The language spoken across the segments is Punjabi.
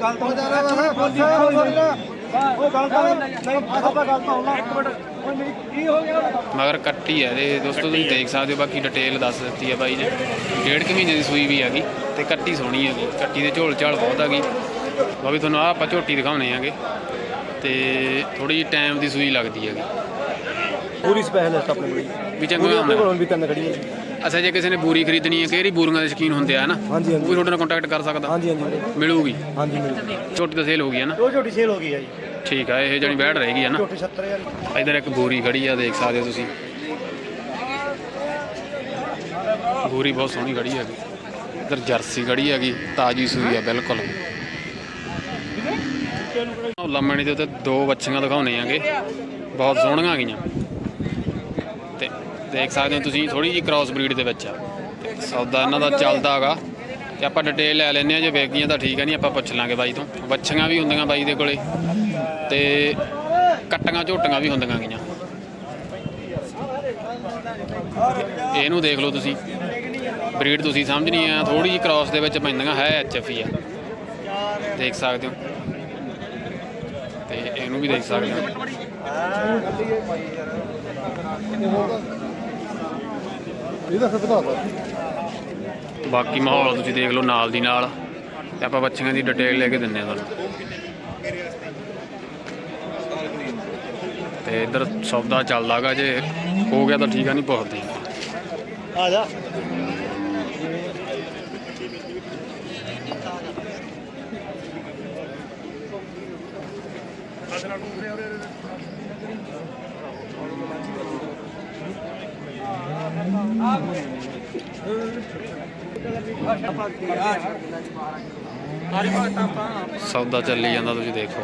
ਗੱਲ ਤਾਂ ਬੋਲੀ ਉਹ ਗੱਲ ਤਾਂ ਨਹੀਂ ਆਪਾਂ ਗੱਲ ਤਾਂ ਹੋਣਾ। ਇੱਕ ਮਿੰਟ। ਓਏ ਮੇਰੀ ਕੀ ਹੋ ਗਿਆ? ਮਗਰ ਕੱਟੀ ਹੈ ਤੇ ਦੋਸਤੋ ਤੁਸੀਂ ਦੇਖ ਸਕਦੇ ਹੋ ਬਾਕੀ ਡਿਟੇਲ ਦੱਸ ਦਿੱਤੀ ਹੈ ਬਾਈ ਨੇ। ਡੇਢ ਕੁ ਮਹੀਨੇ ਦੀ ਸੂਈ ਵੀ ਹੈਗੀ ਤੇ ਕੱਟੀ ਸੋਹਣੀ ਹੈਗੀ ਕੱਟੀ ਦੇ ਝੋਲ ਝਾਲ ਬਹੁਤ ਹੈਗੀ ਬਾਕੀ ਤੁਹਾਨੂੰ ਆਹ ਆਪਾਂ ਝੋਟੀ ਦਿਖਾਉਣੇ ਆਂਗੇ। ਤੇ ਥੋੜੀ ਟਾਈਮ ਦੀ ਸੂਈ ਲੱਗਦੀ ਹੈਗੀ। ਪੂਰੀ ਸਪੈਸ਼ਲਿਸਟ ਆਪਣੇ ਕੋਲ। ਵੀ ਚੰਗਾ ਆਪਣੇ ਕੋਲ ਵੀ ਤਿੰਨ ਖੜੀਆਂ ਜੀ। ਅੱਛਾ ਜੇ ਕਿਸੇ ਨੇ ਬੂਰੀ ਖਰੀਦਣੀ ਹੈ ਕਿਹੜੀ ਬੂਰੀਆਂ ਦੇ ਸ਼ਕੀਨ ਹੁੰਦੇ ਆ ਨਾ ਹਾਂਜੀ ਹਾਂਜੀ। ਤੁਹਾਡੇ ਨਾਲ ਕੰਟੈਕਟ ਕਰ ਸਕਦਾ? ਹਾਂਜੀ ਹਾਂਜੀ। ਮਿਲੂਗੀ? ਹਾਂਜੀ ਮਿਲ। ਝੋਟੀ ਤਾਂ ਸੇਲ ਹੋ ਗਈ ਹੈ ਨਾ? ਉਹ ਝੋਟੀ ਸੇਲ ਹੋ ਗਈ ਹੈ ਜੀ। ਠੀਕ ਆ ਇਹ ਜਣੀ ਬੈਠ ਰਹੇਗੀ ਹੈ ਨਾ ਝੋਟੀ 70000 ਇਧਰ ਇੱਕ ਬੂਰੀ ਖੜੀ ਆ ਦੇਖ ਸਕਦੇ ਹੋ ਤੁਸੀਂ। ਬੂਰੀ ਬਹੁਤ ਸੋਹਣੀ ਖੜੀ ਹੈਗੀ। ਇਧਰ ਜਰਸੀ ਖੜੀ ਹੈਗੀ ਤਾਜੀ ਸੂਈ ਆ ਬਿਲਕੁਲ। ਲੰਮਣੀ ਦੇ ਉੱਤੇ ਦੋ ਬੱਚੀਆਂ ਦਿਖਾਉਣੇ ਆਂਗੇ ਬਹੁਤ ਸੋਹਣੀਆਂ ਹੈਗੀਆਂ। ਤੇ ਦੇਖ ਸਕਦੇ ਹੋ ਤੁਸੀਂ ਥੋੜੀ ਜੀ ਕ੍ਰਾਸ ਬਰੀਡ ਦੇ ਵਿੱਚ ਆ। ਤੇ ਸੌਦਾ ਇਹਨਾਂ ਦਾ ਚੱਲਦਾ ਹੈਗਾ। ਤੇ ਆਪਾਂ ਡਿਟੇਲ ਲੈ ਲੈਂਦੇ ਆ ਜੇ ਵੇਖਦੀਆਂ ਤਾਂ ਠੀਕ ਆ ਨਹੀਂ, ਆਪਾਂ ਪੁੱਛ ਲਾਂਗੇ ਬਾਈ ਤੋਂ। ਵੱਛੀਆਂ ਵੀ ਹੁੰਦੀਆਂ ਬਾਈ ਦੇ ਕੋਲੇ। ਤੇ ਕੱਟੀਆਂ ਝੋਟੀਆਂ ਵੀ ਹੁੰਦੀਆਂ ਗਈਆਂ ਇਹਨੂੰ ਦੇਖ ਲਓ ਤੁਸੀਂ। ਬਰੀਡ ਤੁਸੀਂ ਸਮਝਣੀ ਆ ਥੋੜੀ ਜਿਹੀ ਕ੍ਰਾਸ ਦੇ ਵਿੱਚ ਪੈਂਦੀਆਂ, ਹੈ ਐਚਐਫ ਹੀ ਆ। ਦੇਖ ਸਕਦੇ ਹੋ। ਤੇ ਇਹਨੂੰ ਵੀ ਦੇਖ ਸਕਦੇ ਹੋ। ਇਹਦਾ ਖਤਰਾ ਬਾਕੀ ਮਾਹੌਲ ਤੁਸੀਂ ਦੇਖ ਲਓ ਨਾਲ ਦੀ ਨਾਲ। ਤੇ ਆਪਾਂ ਬੱਚਿਆਂ ਦੀ ਡਿਟੇਲ ਲੈ ਕੇ ਦਿੰਨੇ ਆ ਤੁਹਾਨੂੰ। ਤੇ ਇੱਧਰ ਸੌਦਾ ਚੱਲਦਾਗਾ ਜੇ ਹੋ ਗਿਆ ਤਾਂ ਠੀਕ ਆ ਨਹੀਂ ਪੁੱਛਦੇ। ਆ ਜਾ। ਸੌਦਾ ਚੱਲੀ ਜਾਂਦਾ ਤੁਸੀਂ ਦੇਖੋ।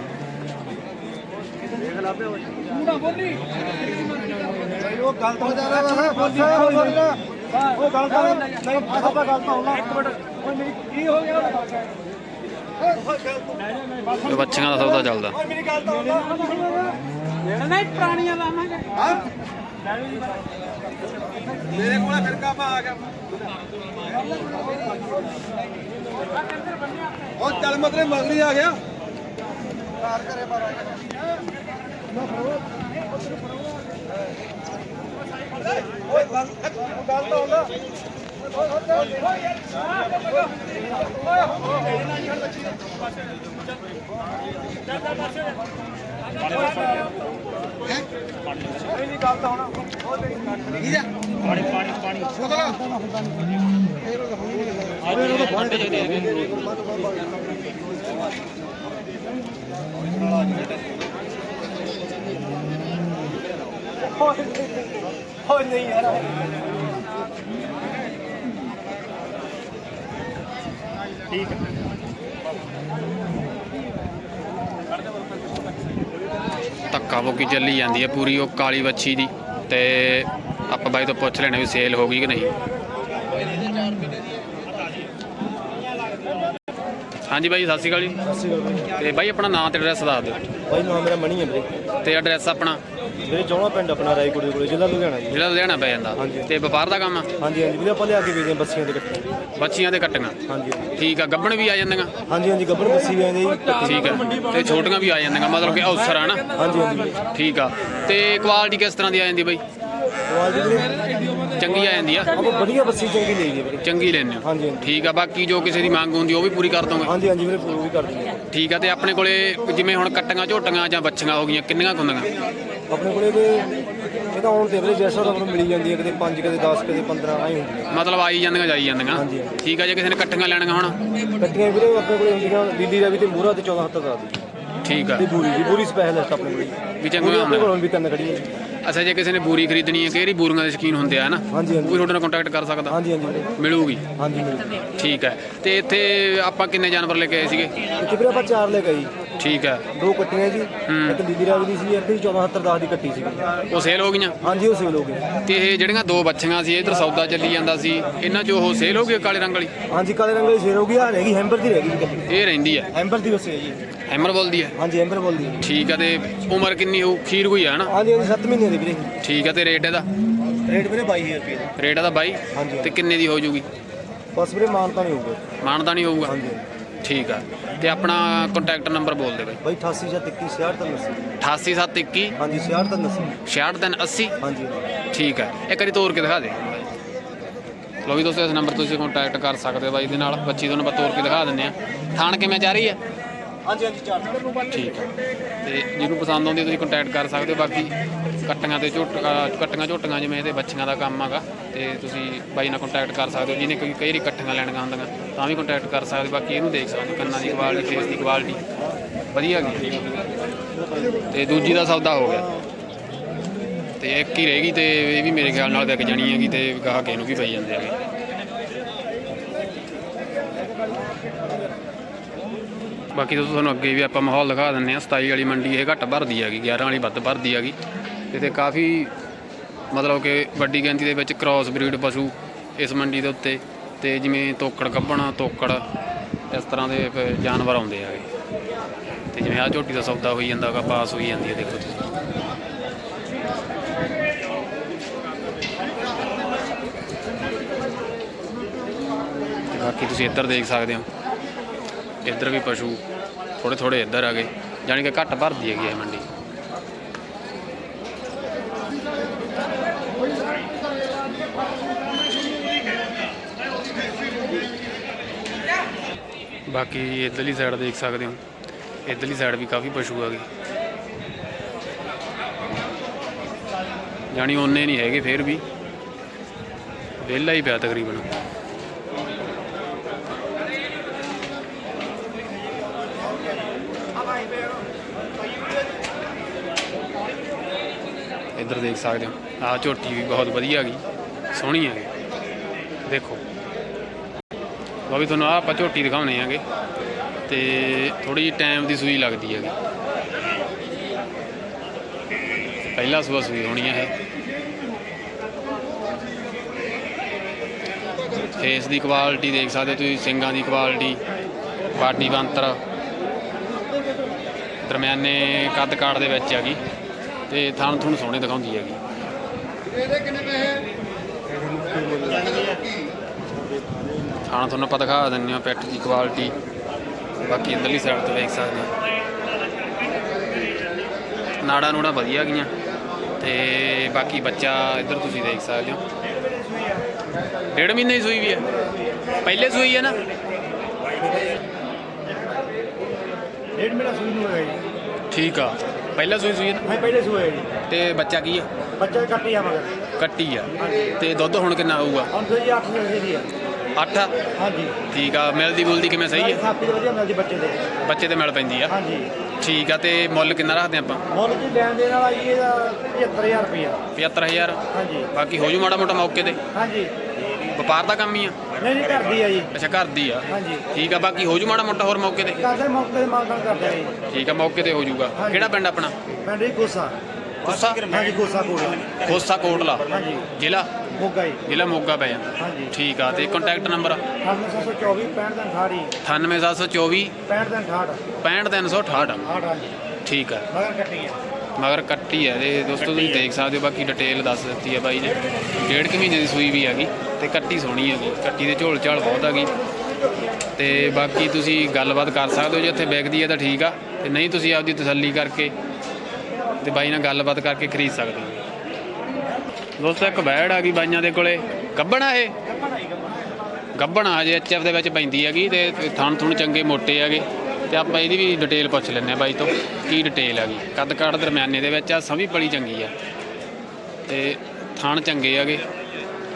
ਉਹ ਗੱਲ ਤਾਂ ਬੋਲੀ ਉਹ ਗੱਲ ਤਾਂ ਨਹੀਂ ਆਪਾਂ ਗੱਲ ਤਾਂ ਹੋਣਾ ਇੱਕ ਮਿੰਟ ਓਏ ਮੇਰੀ ਕੀ ਹੋ ਗਿਆ ਇਹ ਬੱਚਿਆਂ ਦਾ ਸੌਦਾ ਚੱਲਦਾ। ਓਏ ਮੇਰੀ ਗੱਲ ਤਾਂ ਹੋਣਾ ਨਹੀਂ ਪੁਰਾਣੀਆਂ ਲਾਵਾਂਗੇ। ਮੇਰੇ ਕੋਲ ਫਿਰ ਕੰਮ ਆ ਗਿਆ। ਉਹ ਚੱਲ ਮਤਲਬ ਮਗਲੀ ਆ ਗਿਆ। ਕਾਰ ਕਰੇ ਬਾਰਾ ਓਏ ਗੱਲ ਗੱਲ ਤਾਂ ਹੁੰਦਾ। ਨਹੀਂ ਗੱਲ ਤਾਂ ਹੋਣਾ ਉਹ ਤੇਰੀ ਠੀਕ ਹੈ ਪਾਣੀ ਪਾਣੀ ਪਾਣੀ ਹੋ ਨਹੀਂ ਯਾਰ ਠੀਕ ਹੈ। ਬੁੱਕੀ ਚੱਲੀ ਜਾਂਦੀ ਹੈ ਪੂਰੀ ਉਹ ਕਾਲੀ ਵੱਛੀ ਦੀ ਤੇ ਆਪਾਂ ਬਾਈ ਤੋਂ ਪੁੱਛ ਲੈਣਾ ਵੀ ਸੇਲ ਹੋ ਗਈ ਕਿ ਨਹੀਂ। ਹਾਂਜੀ ਬਾਈ ਸਤਿ ਸ਼੍ਰੀ ਅਕਾਲ ਜੀ। ਤੇ ਬਾਈ ਆਪਣਾ ਨਾਮ ਤੇ ਐਡਰੈਸ ਦੱਸ ਦਿਓ। ਭਾਈ ਨਾਮ ਮੇਰਾ ਮਣੀ ਹੈ ਵੀਰੇ। ਤੇ ਐਡਰੈਸ ਆਪਣਾ? ਵੀਰੇ ਜੋਣਾ ਪਿੰਡ ਆਪਣਾ ਰਾਏਕੋਟ ਦੇ ਕੋਲੇ ਜ਼ਿਲ੍ਹਾ ਲੁਧਿਆਣਾ ਜੀ। ਜਿਹੜਾ ਲੁਧਿਆਣਾ ਪੈ ਜਾਂਦਾ। ਹਾਂਜੀ। ਤੇ ਵਪਾਰ ਦਾ ਕੰਮ? ਆ ਹਾਂਜੀ ਹਾਂਜੀ ਵੀਰੇ ਆਪਾਂ ਲਿਆ ਕੇ ਵੇਚਦੇ ਹਾਂ ਬੱਸੀਆਂ ਦੇ ਇਕੱਠੇ ਬੱਚੀਆਂ ਤੇ ਕੱਟੀਆਂ ਹਾਂਜੀ ਠੀਕ ਆ ਗੱਬਣ ਵੀ ਆ ਜਾਂਦੀਆਂ? ਹਾਂਜੀ ਹਾਂਜੀ ਗੱਬਰ ਬੱਸੀ ਵੀ ਆਉਂਦੇ ਜੀ। ਠੀਕ ਆ ਤੇ ਛੋਟੀਆਂ ਵੀ ਆ ਜਾਂਦੀਆਂ ਮਤਲਬ ਕਿ ਅਵਸਰ ਆ ਨਾ? ਹਾਂਜੀ ਹਾਂਜੀ ਵੀਰੇ। ਠੀਕ ਆ ਤੇ ਕੁਆਲਿਟੀ ਕਿਸ ਤਰ੍ਹਾਂ ਦੀ ਆ ਜਾਂਦੀ ਬਾਈ? ਵੀਰੇ? ਚੰਗੀ ਆ ਜਾਂਦੀ ਆ? ਆਪਾਂ ਵਧੀਆ ਬੱਸੀ ਚੰਗੀ ਲਈ ਜੀ ਵੀਰੇ। ਚੰਗੀ ਲੈਣੇ ਹੋ? ਹਾਂਜੀ ਹਾਂਜੀ। ਠੀਕ ਆ ਬਾਕੀ ਜੋ ਕਿਸੇ ਦੀ ਮੰਗ ਹੁੰਦੀ ਉਹ ਵੀ ਪੂਰੀ ਕਰ ਦੋਗੇ ਹਾਂਜੀ ਹਾਂਜੀ ਵੀਰੇ ਪ੍ਰੂਵ ਵੀ ਕਰ ਦਿੰਦੇ। ਠੀਕ ਆ ਤੇ ਆਪਣੇ ਕੋਲੇ ਜਿਵੇਂ ਹੁਣ ਕੱਟੀਆਂ ਝੋਟੀਆਂ ਜਾਂ ਬੱਚੀਆਂ ਹੋ ਗਈਆਂ ਕਿੰਨੀਆਂ ਕੁ ਹੁੰਦੀਆਂ? ਆਪਣੇ ਕੋਲੇ ਤੇ ਇਹ ਤਾਂ ਹੁਣ ਤੇ ਵੀਰੇ ਜੈਸਾ ਤਾਂ ਆਪਾਂ ਨੂੰ ਮਿਲੀ ਜਾਂਦੀ ਹੈ ਕਦੇ 5 ਕਦੇ 10 ਕਦੇ 15 ਆਈ ਹੁੰਦੀ ਮਤਲਬ ਆਈ ਜਾਂਦੀਆਂ ਜਾਈ ਜਾਂਦੀਆਂ। ਹਾਂਜੀ। ਠੀਕ ਆ ਜੇ ਕਿਸੇ ਨੇ ਕੱਟੀਆਂ ਲੈਣੀਆਂ ਹੁਣ। ਹੈ ਕੱਟੀਆਂ ਵੀਰੇ ਆਪਣੇ ਕੋਲੇ ਹੁੰਦੀਆਂ ਦਿੱਲੀ ਦਾ ਵੀ ਤੇ ਮੂਰਾ ਤੇ 14 ਹੱਥ ਦਾ ਦੀ ਠੀਕ ਆ। ਤੇ ਬੂਰੀ ਦੀ ਬੂਰੀ ਸਪੈਸ਼ਲਿਸਟ ਆਪਣੇ ਕੋਲੇ। ਵੀ ਚੰਗਾ ਪੂਰੀ ਆਪਣੇ ਕੋਲ ਵੀ ਤਿੰਨ ਖੜੀਆਂ ਜੀ। ਅੱਛਾ ਜੇ ਕਿਸੇ ਨੇ ਬੂਰੀ ਖਰੀਦਣੀ ਹੈ ਕਿਹੜੀ ਬੂਰੀਆਂ ਦੇ ਸ਼ਕੀਨ ਹੁੰਦੇ ਆ ਨਾ ਹਾਂਜੀ ਉਹ ਵੀ ਹਾਂਜੀ ਤੁਹਾਡੇ ਨਾਲ ਕੰਟੈਕਟ ਕਰ ਸਕਦਾ? ਹਾਂਜੀ ਹਾਂਜੀ ਵੀਰੇ। ਮਿਲੂਗੀ। ਹਾਂਜੀ ਮਿਲ ਠੀਕ ਹੈ ਤੇ ਇੱਥੇ ਆਪਾਂ ਕਿੰਨੇ ਜਾਨਵਰ ਲੈ ਕੇ ਆਏ ਸੀਗੇ? ਇੱਥੇ ਵੀਰੇ ਆਪਾਂ ਚਾਰ ਲੈ ਗਏ ਜੀ। ਠੀਕ ਹੈ। ਦੋ ਕੱਟੀਆਂ ਜੀ। ਇੱਕ ਦਿੱਲੀ ਰਾਵ ਦੀ ਸੀ ਇੱਕ 14 ਹੱਥ ਦਾ ਦੀ ਕੱਟੀ ਸੀ ਉਹ ਸੇਲ ਹੋ ਗਈਆਂ? ਹਾਂਜੀ ਉਹ ਸੇਲ ਹੋ ਗਈ। ਤੇ ਇਹ ਜਿਹੜੀਆਂ ਦੋ ਬੱਚੀਆਂ ਸੀ ਇਧਰ ਸੌਦਾ ਚੱਲੀ ਜਾਂਦਾ ਸੀ ਇਹਨਾਂ 'ਚ ਉਹ ਸੇਲ ਹੋ ਗਈ ਕਾਲੇ ਰੰਗ ਵਾਲੀ? ਹਾਂਜੀ ਕਾਲੇ ਰੰਗ ਦੀ ਸੇਲ ਹੋ ਗਈ ਆ ਰਹਿ ਗਈ ਹੈਂਬਰ ਦੀ ਰਹਿ ਗਈ ਜੀ ਕੱਟੀ। ਇਹ ਰਹਿੰਦੀ ਹੈ? ਹੈਂਬਰ ਦੀ ਵਸੇ ਜੀ। ਹੈਮਰ ਬੋਲਦੀ ਹੈ? ਹਾਂਜੀ ਹੈਂਬਰ ਬੋਲਦੀ ਹੈ ਠੀਕ ਹੈ ਤੇ ਉਮਰ ਕਿੰਨੀ ਹੋਊ? ਖੀਰ ਕੋਈ ਹੈ ਨਾ? ਹਾਂਜੀ ਹਾਂਜੀ 7 ਮਹੀਨੇ ਦੀ ਵੀਰੇ। ਠੀਕ ਹੈ ਤੇ ਰੇਟ ਇਹਦਾ? ਰੇਟ ਵੀਰੇ 22000 ਰੁਪਏ ਦਾ। ਰੇਟ ਇਹਦਾ ਬਾਈ? ਹਾਂਜੀ ਤੇ ਕਿੰਨੇ ਦੀ ਹੋ ਜੂਗੀ? ਬਸ ਵੀਰੇ ਮਾਨਤਾ ਨਹੀਂ ਹੋਊਗਾ। ਮਾਨਦਾ ਨਹੀਂ ਹੋਊਗਾ? ਹਾਂਜੀ। ਠੀਕ ਆ। ਤੇ ਆਪਣਾ ਕੰਟੈਕਟ ਨੰਬਰ ਬੋਲ ਦੇ ਬਾਈ। ਬਾਈ 88 ਜਾਂ 21 66 ਤਾਂ 80 88721 ਹਾਂਜੀ 66 ਤਾਂ 80 6380 ਹਾਂਜੀ। ਠੀਕ ਹੈ ਇੱਕ ਵਾਰੀ ਤੋੜ ਕੇ ਦਿਖਾ ਦੇ। ਲੋ ਵੀ ਦੋਸਤੋ ਇਸ ਨੰਬਰ ਤੁਸੀਂ ਕੰਟੈਕਟ ਕਰ ਸਕਦੇ ਹੋ ਬਾਈ ਦੇ ਨਾਲ। ਬੱਚੀ ਤੁਹਾਨੂੰ ਆਪਾਂ ਤੋੜ ਕੇ ਦਿਖਾ ਦਿੰਦੇ ਆ। ਥਾਣ ਕਿਵੇਂ ਜਾ ਰਹੀ ਹੈ ਹਾਂਜੀ ਹਾਂਜੀ ਚਾਰ। ਠੀਕ ਹੈ ਤੇ ਜਿਹਨੂੰ ਪਸੰਦ ਆਉਂਦੀ ਤੁਸੀਂ ਕੰਟੈਕਟ ਕਰ ਸਕਦੇ ਹੋ। ਬਾਕੀ ਕੱਟੀਆਂ ਤੇ ਝੋਟ ਕੱਟੀਆਂ ਝੋਟੀਆਂ ਜਿਵੇਂ ਇਹਦੇ ਬੱਚੀਆਂ ਦਾ ਕੰਮ ਹੈਗਾ, ਤੇ ਤੁਸੀਂ ਬਾਈ ਨਾਲ ਕੰਟੈਕਟ ਕਰ ਸਕਦੇ ਹੋ, ਜਿਹਨੇ ਕੋਈ ਕਈ ਵਾਰੀ ਕੱਟੀਆਂ ਲੈਣੀਆਂ ਹੁੰਦੀਆਂ, ਤਾਂ ਵੀ ਕੰਟੈਕਟ ਕਰ ਸਕਦੇ ਬਾਕੀ ਇਹਨੂੰ ਦੇਖ ਸਕਦੇ ਹੋ, ਕੰਨਾਂ ਦੀ ਕੁਆਲਿਟੀ ਫੇਸ ਦੀ ਕੁਆਲਿਟੀ ਵਧੀਆ ਹੈਗੀ। ਤੇ ਦੂਜੀ ਦਾ ਸੌਦਾ ਹੋ ਗਿਆ। ਤੇ ਇੱਕ ਹੀ ਰਹੇਗੀ ਤੇ ਇਹ ਵੀ ਮੇਰੇ ਖਿਆਲ ਨਾਲ ਵਿਕ ਜਾਣੀ ਹੈਗੀ ਤੇ ਗਾਹਕ ਇਹਨੂੰ ਵੀ ਪਈ ਜਾਂਦੇ ਹੈਗੇ। ਬਾਕੀ ਦੋਸਤੋ ਤੁਹਾਨੂੰ ਅੱਗੇ ਵੀ ਆਪਾਂ ਮਾਹੌਲ ਦਿਖਾ ਦਿੰਨੇ ਆ 27 ਵਾਲੀ ਮੰਡੀ ਇਹ ਘੱਟ ਭਰਦੀ ਹੈਗੀ 11 ਵਾਲੀ ਵੱਧ ਭਰਦੀ ਹੈਗੀ। ਤੇ ਕਾਫੀ ਮਤਲਬ ਕਿ ਵੱਡੀ ਗਿਣਤੀ ਦੇ ਵਿੱਚ ਕ੍ਰਾਸ ਬਰੀਡ ਪਸ਼ੂ ਇਸ ਮੰਡੀ ਦੇ ਉੱਤੇ ਤੇ ਜਿਵੇਂ ਤੋਕੜ ਕੱਬਣਾ ਤੋਕੜ, ਇਸ ਤਰ੍ਹਾਂ ਦੇ ਜਾਨਵਰ ਆਉਂਦੇ ਹੈਗੇ ਤੇ ਜਿਵੇਂ ਆ ਝੋਟੀ ਦਾ ਸੌਦਾ ਹੋਈ ਜਾਂਦਾ ਹੈਗਾ ਪਾਸ ਹੋਈ ਜਾਂਦੀ ਹੈ ਦੇਖੋ ਤੁਸੀਂ। ਤੇ ਬਾਕੀ ਤੁਸੀਂ ਇੱਧਰ ਦੇਖ ਸਕਦੇ ਹੋ। ਇੱਧਰ ਵੀ ਪਸ਼ੂ ਥੋੜੇ ਥੋੜੇ ਇੱਧਰ ਆ ਗਏ। ਯਾਨੀ ਕਿ ਘੱਟ ਭਰਦੀ ਹੈਗੀ ਇਹ ਮੰਡੀ। ਬਾਕੀ ਇੱਧਰਲੀ ਸਾਈਡ ਦੇਖ ਸਕਦੇ ਹੋ। ਇੱਧਰਲੀ ਸਾਈਡ ਵੀ ਕਾਫੀ ਪਸ਼ੂ ਆ ਗਏ ਜਾਣੀ ਉਹਨੇ ਨਹੀਂ ਹੈਗੇ ਫੇਰ ਵੀ। ਵਿਹਲਾ ਹੀ ਪਿਆ ਤਕਰੀਬਨ। ਇੱਧਰ ਦੇਖ ਸਕਦੇ ਹੋ। ਆਹ ਝੋਟੀ ਵੀ ਬਹੁਤ ਵਧੀਆ ਗਈ ਸੋਹਣੀ ਹੈਗੀ। ਦੇਖੋ। ਉਹ ਵੀ ਤੁਹਾਨੂੰ ਆਹ ਆਪਾਂ ਝੋਟੀ ਦਿਖਾਉਣੇ ਆਂਗੇ। ਤੇ ਥੋੜੀ ਜਿਹੀ ਟਾਈਮ ਦੀ ਸੂਈ ਲੱਗਦੀ ਹੈਗੀ। ਪਹਿਲਾ ਸੂਆ ਸੂਈ ਹੋਣੀ ਹੈ ਫੇਸ ਦੀ ਕੁਆਲਿਟੀ ਦੇਖ ਸਕਦੇ ਹੋ ਤੁਸੀਂ, ਸਿੰਗਾਂ ਦੀ ਕੁਆਲਿਟੀ ਬਾਡੀ ਬੰਤਰ ਦਰਮਿਆਨੇ ਕੱਦ ਕਾੜ ਦੇ ਵਿੱਚ ਹੈਗੀ। ਤੇ ਥਣ ਥੁਣ ਸੋਹਣੇ ਦਿਖਾਉਂਦੀ ਹੈਗੀ। ਥਣ ਤੁਹਾਨੂੰ ਆਪਾਂ ਦਿਖਾ ਦਿੰਦੇ ਹਾਂ ਪੈਟ ਦੀ ਕੁਆਲਿਟੀ ਬਾਕੀ ਇੱਧਰਲੀ ਸਾਈਡ ਤੋਂ ਵੇਖ ਸਕਦੇ ਹੋ। ਨਾੜਾ ਨੂੜਾ ਵਧੀਆ ਗਈਆਂ। ਤੇ ਬਾਕੀ ਬੱਚਾ ਇੱਧਰ ਤੁਸੀਂ ਦੇਖ ਸਕਦੇ ਹੋ। ਡੇਢ ਮਹੀਨੇ ਦੀ ਸੂਈ ਵੀ ਹੈ। ਪਹਿਲੇ ਸੂਈ ਹੈ ਨਾ? ਡੇਢ ਮਹੀਨਾ ਸੂਈ ਨੂੰ ਹੋਇਆ ਜੀ। ਠੀਕ ਆ। ਪਹਿਲਾ ਸੂਈ ਸੂਈ ਹੈ ਨਾ? ਮੈਂ ਪਹਿਲੇ ਸੂਏ ਜੀ। ਤੇ ਬੱਚਾ ਕੀ ਹੈ? ਬੱਚਾ ਕੱਟੀ ਆ ਮਗਰ। ਕੱਟੀ ਆ। ਤੇ ਦੁੱਧ ਹੁਣ ਕਿੰਨਾ ਆਊਗਾ ਹੁਣ ਜੀ 8 ਮਿਲ ਦੀ ਹੈ। 8 ਹਾਂਜੀ। ਠੀਕ ਆ ਮਿਲਦੀ ਬੁਲਦੀ ਕਿਵੇਂ ਸਹੀ ਹੈ ਥਾਪੀ ਵਧੀਆ ਮਿਲਦੀ ਬੱਚੇ ਦੇ। ਬੱਚੇ ਤੇ ਮਿਲ ਪੈਂਦੀ ਆ? ਹਾਂਜੀ। ਠੀਕ ਆ ਤੇ ਮੁੱਲ ਕਿੰਨਾ ਰੱਖਦੇ ਆਪਾਂ? ਮੁੱਲ ਜੀ ਲੈਣ ਦੇਣ ਵਾਲਾ ਜੀ ਇਹਦਾ 75000 ਰੁਪਇਆ 75000 ਹਾਂਜੀ। ਬਾਕੀ ਹੋ ਜੂ ਮਾੜਾ ਮੋਟਾ ਮੌਕੇ ਤੇ? ਹਾਂਜੀ। ਵਪਾਰ ਦਾ ਕੰਮ ਹੀ ਆ? ਨਹੀਂ ਨਹੀਂ ਕਰਦੀ ਆ ਜੀ। ਅੱਛਾ ਘਰ ਦੀ ਆ? ਹਾਂਜੀ। ਠੀਕ ਆ ਬਾਕੀ ਹੋ ਜੂ ਮਾੜਾ ਮੋਟਾ ਹੋਰ ਮੌਕੇ ਤੇ? ਕਰਦੇ ਮੌਕੇ ਤੇ ਮਾਲਕਾਂ ਕਰਦੇ ਆ ਜੀ। ਠੀਕ ਆ ਮੌਕੇ ਤੇ ਹੋ ਜੂਗਾ। ਕਿਹੜਾ ਪਿੰਡ ਆਪਣਾ? ਪਿੰਡ ਜੀ ਕੋਸਾ। ਖੋਸਾ ਹਾਂਜੀ ਕੋਸਾ ਕੋੜਾ ਖੋਸਾ ਕੋਟਲਾ। ਹਾਂਜੀ। ਜ਼ਿਲ੍ਹਾ? ਮੋਗਾ ਜੀ ਜ਼ਿਲ੍ਹਾ ਮੋਗਾ ਪੈ ਜਾਂਦਾ। ਹਾਂਜੀ। ਠੀਕ ਆ ਤੇ ਕੰਟੈਕਟ ਨੰਬਰ 9724 65 ਦਿਨ ਠਾੜੀ 98724 65 ਦਿਨ ਠਾੜ 65368 ਆੜ ਹਾਂਜੀ। ਠੀਕ ਆ। ਮਗਰ ਕੱਟੀ ਆ। ਮਗਰ ਕੱਟੀ ਹੈ ਤੇ ਦੋਸਤੋ ਤੁਸੀਂ ਦੇਖ ਸਕਦੇ ਹੋ ਬਾਕੀ ਡਿਟੇਲ ਦੱਸ ਦਿੱਤੀ ਹੈ ਬਾਈ ਨੇ। ਡੇਢ ਕੁ ਮਹੀਨੇ ਦੀ ਸੂਈ ਵੀ ਹੈਗੀ ਤੇ ਕੱਟੀ ਸੋਹਣੀ ਹੈਗੀ ਕੱਟੀ ਦੇ ਝੋਲ ਝਾਲ ਬਹੁਤ ਹੈਗੀ ਤੇ ਬਾਕੀ ਤੁਸੀਂ ਗੱਲਬਾਤ ਕਰ ਸਕਦੇ ਹੋ ਜੇ ਇੱਥੇ ਵਿਕਦੀ ਹੈ ਤਾਂ ਠੀਕ ਆ। ਤੇ ਨਹੀਂ ਤੁਸੀਂ ਆਪਦੀ ਤਸੱਲੀ ਕਰਕੇ ਤੇ ਬਾਈ ਨਾਲ ਗੱਲਬਾਤ ਕਰਕੇ ਖਰੀਦ ਸਕਦੇ ਹੋ। ਦੋਸਤੋ ਇੱਕ ਬੈੜ ਆ ਗਈ ਬਾਈਆਂ ਦੇ ਕੋਲੇ। ਗੱਬਣਾ ਇਹ? ਗੱਬਣਾ ਹਜੇ ਐਚਐਫ ਦੇ ਵਿੱਚ ਪੈਂਦੀ ਹੈਗੀ ਤੇ ਥਣ ਥੁਣ ਚੰਗੇ ਮੋਟੇ ਹੈਗੇ। ਤੇ ਆਪਾਂ ਇਹਦੀ ਵੀ ਡਿਟੇਲ ਪੁੱਛ ਲੈਂਦੇ ਆ ਬਾਈ ਤੋਂ, ਕੀ ਡਿਟੇਲ ਹੈਗੀ। ਕੱਦ ਕਾਠ ਦਰਮਿਆਨੇ ਦੇ ਵਿੱਚ ਆ ਸਮੀ ਬੜੀ ਚੰਗੀ ਆ। ਤੇ ਥਣ ਚੰਗੇ ਹੈਗੇ।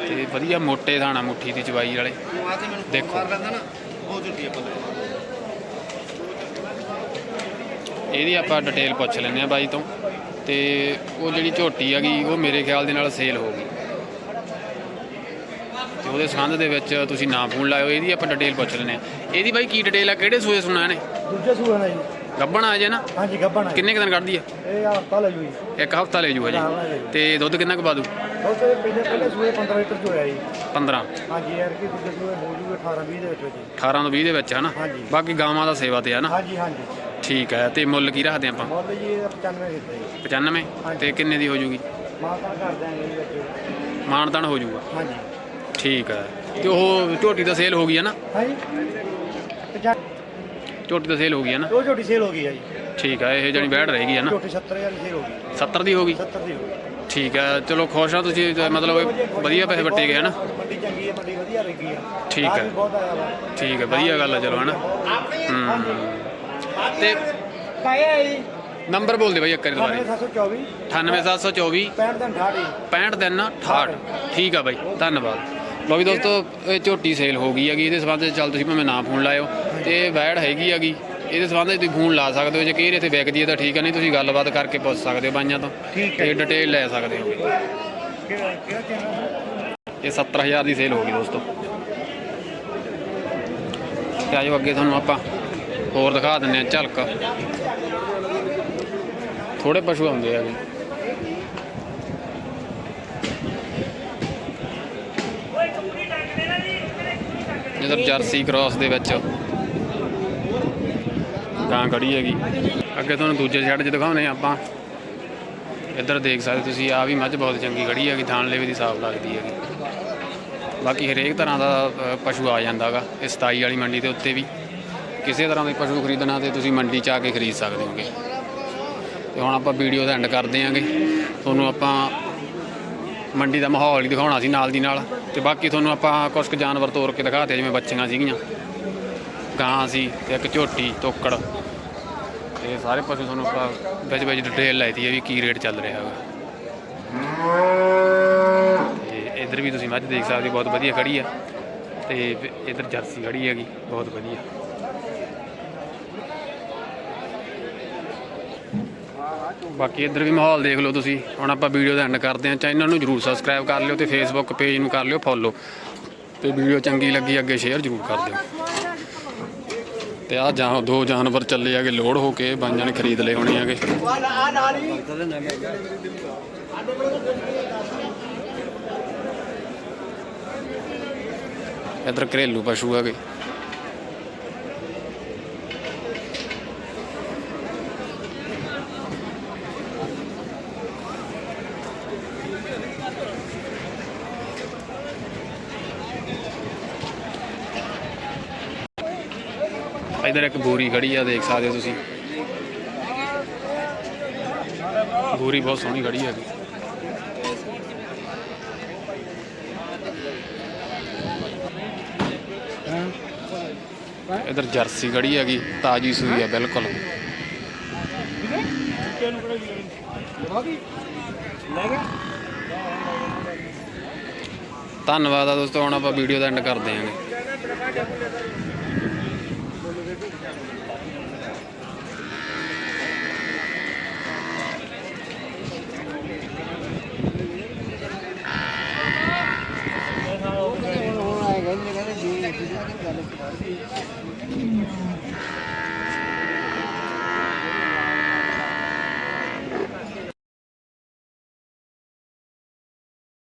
ਤੇ ਵਧੀਆ ਮੋਟੇ ਥਾਣਾ ਮੁੱਠੀ ਦੀ ਚਵਾਈ ਵਾਲੇ। ਦੇਖੋ। ਇਹਦੀ ਆਪਾਂ ਡਿਟੇਲ ਪੁੱਛ ਲੈਂਦੇ ਆ ਬਾਈ ਤੋਂ। ਤੇ ਉਹ ਜਿਹੜੀ ਝੋਟੀ ਹੈਗੀ ਉਹ ਮੇਰੇ ਖਿਆਲ ਦੇ ਨਾਲ ਸੇਲ ਹੋ ਗਈ ਤੇ ਉਹਦੇ ਸੰਬੰਧ ਦੇ ਵਿੱਚ ਤੁਸੀਂ ਨਾ ਫੋਨ ਲਾਇਓ ਇਹਦੀ ਆਪਾਂ ਡਿਟੇਲ ਪੁੱਛ ਲੈਂਦੇ ਆ ਇਹਦੀ ਬਾਈ ਕੀ ਡਿਟੇਲ ਆ? ਕਿਹੜੇ ਸੂਏ ਸੁਣਾ ਨੇ ਦੂਜੇ ਸੂਏ ਨਾਲ ਜੀ। ਗੱਬਣ ਆ ਜੇ ਨਾ? ਹਾਂਜੀ ਗੱਬਣ ਆ ਜੀ। ਕਿੰਨੇ ਕੁ ਦਿਨ ਕੱਢਦੀ ਆ? ਇਹ ਹਫਤਾ ਲੈ ਜੂ ਜੀ ਇੱਕ ਹਫਤਾ ਲੈ ਜੂ। ਹਜੇ ਤੇ ਦੁੱਧ ਕਿੰਨਾ ਕੁ ਪਾ ਦੂ? ਤੇ ਪਹਿਲੇ ਪਹਿਲੇ ਸੂਏ 15 ਲੀਟਰ ਚ ਹੋਇਆ ਜੀ। 15 ਹਾਂਜੀ ਯਾਰ ਕੀ ਦੂਜੇ ਸੂਏ ਹੋ ਜੂਗੇ 18 20 ਦੇ ਵਿੱਚ ਜੀ। 18 ਤੋਂ 20 ਦੇ ਵਿੱਚ ਹਨਾ ਹਾਂਜੀ। ਬਾਕੀ ਗਾਵਾਂ ਦਾ ਸੇਵਾ ਤੇ ਹਨਾ ਹਾਂਜੀ ਹਾਂਜੀ। ਠੀਕ ਹੈ ਤੇ ਮੁੱਲ ਕੀ ਰੱਖਦੇ ਆਪਾਂ? ਮੁੱਲ ਜੀ ਇਹਦਾ 95 ਦਿੱਤਾ ਜੀ। 95 ਤੇ ਕਿੰਨੇ ਦੀ ਹੋ ਜੂਗੀ? ਮਾਤਾ ਕਰ ਜੀ ਹੋ ਜੂਗਾ। ਹਾਂਜੀ। ਠੀਕ ਹੈ। ਤੇ ਉਹ ਝੋਟੀ ਦਾ ਸੇਲ ਹੋ ਗਈ ਹੈ ਨਾ? ਹਾਂਜੀ। 50 ਝੋਟੀ ਤਾਂ ਸੇਲ ਹੋ ਗਈ ਹੈ ਨਾ? ਉਹ ਝੋਟੀ ਸੇਲ ਹੋ ਗਈ ਆ ਜੀ। ਠੀਕ ਹੈ ਇਹ ਜਣੀ ਬੈਠ ਰਹੇਗੀ ਹੈ ਨਾ? ਝੋਟੀ 70000 ਦੀ ਸੇਲ ਹੋ ਗਈ। 70 ਦੀ ਹੋ ਗਈ? 70 ਦੀ ਹੋ ਗਈ। ਠੀਕ ਹੈ ਚਲੋ ਖੁਸ਼ ਆ ਤੁਸੀਂ ਮਤਲਬ ਵਧੀਆ ਪੈਸੇ ਵੱਟੇ ਗਏ ਹਨਾ ਮੰਡੀ ਚੰਗੀ ਹੈ ਮੰਡੀ ਵਧੀਆ ਲੱਗੀ ਆ ਠੀਕ ਹੈ। ਠੀਕ ਹੈ ਵਧੀਆ ਗੱਲ ਹੈ ਚਲੋ ਹਨਾ ਹੂੰ। ਤੇ ਕਾਇਆ ਜੀ। ਨੰਬਰ ਬੋਲ ਦੇ ਬਾਈ ਇੱਕ ਵਾਰੀ ਦੁਬਾਰਾ। 9724 98724 65 ਦਿਨ 68 65 ਦਿਨ 68 ਠੀਕ ਆ ਬਾਈ ਧੰਨਵਾਦ। ਲੋ ਵੀ ਦੋਸਤੋ ਇਹ ਝੋਟੀ ਸੇਲ ਹੋ ਗਈ ਹੈਗੀ ਇਹਦੇ ਸੰਬੰਧ ਵਿੱਚ ਚੱਲ ਤੁਸੀਂ ਭਾਵੇਂ ਨਾ ਫੋਨ ਲਾਇਓ। ਤੇ ਵੈੜ ਹੈਗੀ ਹੈਗੀ ਇਹਦੇ ਸੰਬੰਧ ਵਿੱਚ ਤੁਸੀਂ ਫੋਨ ਲਾ ਸਕਦੇ ਹੋ। ਜੇ ਕੇਰ ਇੱਥੇ ਵਿਕਦੀ ਹੈ ਤਾਂ ਠੀਕ ਹੈ ਨਹੀਂ ਤੁਸੀਂ ਗੱਲਬਾਤ ਕਰਕੇ ਪੁੱਛ ਸਕਦੇ ਹੋ ਬਾਈਆਂ ਤੋਂ। ਹੈ। ਤੇ ਡਿਟੇਲ ਲੈ ਸਕਦੇ ਹੋ। ਇਹ 70000 ਦੀ ਸੇਲ ਹੋ ਗਈ ਦੋਸਤੋ। ਤੇ ਆਜੋ ਅੱਗੇ ਤੁਹਾਨੂੰ ਆਪਾਂ ਹੋਰ ਦਿਖਾ ਦਿੰਦੇ ਆ, ਝਲਕ। ਥੋੜੇ ਪਸ਼ੂ ਆਉਂਦੇ ਆ ਜੀ। ਇਧਰ ਜਰਸੀ ਕ੍ਰਾਸ ਦੇ ਵਿੱਚ। ਗਾਂ ਖੜੀ ਹੈਗੀ। ਅੱਗੇ ਤੁਹਾਨੂੰ ਦੂਜੇ ਸਾਈਡ 'ਚ ਦਿਖਾਉਨੇ ਆ ਆਪਾਂ। ਇੱਧਰ ਦੇਖ ਸਕਦੇ ਤੁਸੀਂ ਆ ਵੀ ਮੱਝ ਬਹੁਤ ਚੰਗੀ ਖੜੀ ਹੈਗੀ ਥਾਣ ਲੇਵੇ ਦੀ ਸਾਫ਼ ਲੱਗਦੀ ਹੈਗੀ। ਬਾਕੀ ਹਰੇਕ ਤਰ੍ਹਾਂ ਦਾ ਪਸ਼ੂ ਆ ਜਾਂਦਾਗਾ, ਇਹ 27 ਵਾਲੀ ਮੰਡੀ ਦੇ ਉੱਤੇ ਵੀ। ਕਿਸੇ ਤਰ੍ਹਾਂ ਦੇ ਪਸ਼ੂ ਖਰੀਦਣਾ ਤੇ ਤੁਸੀਂ ਮੰਡੀ 'ਚ ਆ ਕੇ ਖਰੀਦ ਸਕਦੇ ਹੋਗੇ। ਤੇ ਹੁਣ ਆਪਾਂ ਵੀਡੀਓ ਦਾ ਐਂਡ ਕਰਦੇ ਆਂਗੇ। ਤੁਹਾਨੂੰ ਆਪਾਂ ਮੰਡੀ ਦਾ ਮਾਹੌਲ ਹੀ ਦਿਖਾਉਣਾ ਸੀ ਨਾਲ ਦੀ ਨਾਲ। ਤੇ ਬਾਕੀ ਤੁਹਾਨੂੰ ਆਪਾਂ ਕੁਝ ਕੁ ਜਾਨਵਰ ਤੋਰ ਕੇ ਦਿਖਾਤੇ ਜਿਵੇਂ ਬੱਚੀਆਂ ਸੀਗੀਆਂ। ਗਾਂ ਸੀ ਤੇ ਇੱਕ ਝੋਟੀ ਤੋਕੜ। ਇਹ ਸਾਰੇ ਪਸ਼ੂ ਤੁਹਾਨੂੰ ਆਪਾਂ ਵਿੱਚ ਵਿੱਚ ਡਿਟੇਲ ਲਾਈਤੀ ਹੈ ਵੀ ਕੀ ਰੇਟ ਚੱਲ ਰਿਹਾ ਹੈਗਾ। ਤੇ ਇਧਰ ਵੀ ਤੁਸੀਂ ਮੱਝ ਦੇਖ ਸਕਦੇ ਹੋ, ਬਹੁਤ ਵਧੀਆ ਖੜੀ ਆ। ਤੇ ਇਧਰ ਜਰਸੀ ਖੜੀ ਹੈਗੀ ਬਹੁਤ ਵਧੀਆ। ਬਾਕੀ ਇੱਧਰ ਵੀ ਮਾਹੌਲ ਦੇਖ ਲਓ ਤੁਸੀਂ। ਹੁਣ ਆਪਾਂ ਵੀਡੀਓ ਦਾ ਐਂਡ ਕਰਦੇ ਹਾਂ। ਚੈਨਲ ਨੂੰ ਜਰੂਰ ਸਬਸਕ੍ਰਾਈਬ ਕਰ ਲਿਓ ਤੇ ਫੇਸਬੁੱਕ ਪੇਜ ਨੂੰ ਕਰ ਲਿਓ ਫੋਲੋ ਤੇ ਵੀਡੀਓ ਚੰਗੀ ਲੱਗੀ ਅੱਗੇ ਸ਼ੇਅਰ ਜਰੂਰ ਕਰ ਦਿਓ। ਤੇ ਆ ਜਾਂ ਦੋ ਜਾਨਵਰ ਚੱਲੇ ਆਗੇ ਲੋਡ ਹੋ ਕੇ ਬਾਈਆਂ ਨੇ ਖਰੀਦ ਲਏ ਹੋਣੇ ਆਗੇ ਇਧਰ ਘਰੇਲੂ ਪਸ਼ੂ ਹੈਗੇ। ਇਧਰ ਖੜੀ ਆ, ਦੇਖ ਸਕਦੇ ਹੋ ਤੁਸੀਂ। ਬੂਰੀ ਬਹੁਤ ਸੋਹਣੀ ਖੜੀ ਹੈਗੀ ਇਧਰ ਜਰਸੀ ਖੜੀ ਹੈਗੀ, ਤਾਜੀ ਸੂਈ ਆ, ਬਿਲਕੁਲ। ਧੰਨਵਾਦ ਆ ਦੋਸਤੋ, ਹੁਣ ਆਪਾਂ ਵੀਡੀਓ ਦਾ ਐਂਡ ਕਰਦੇ ਆਂਗੇ 这个项目。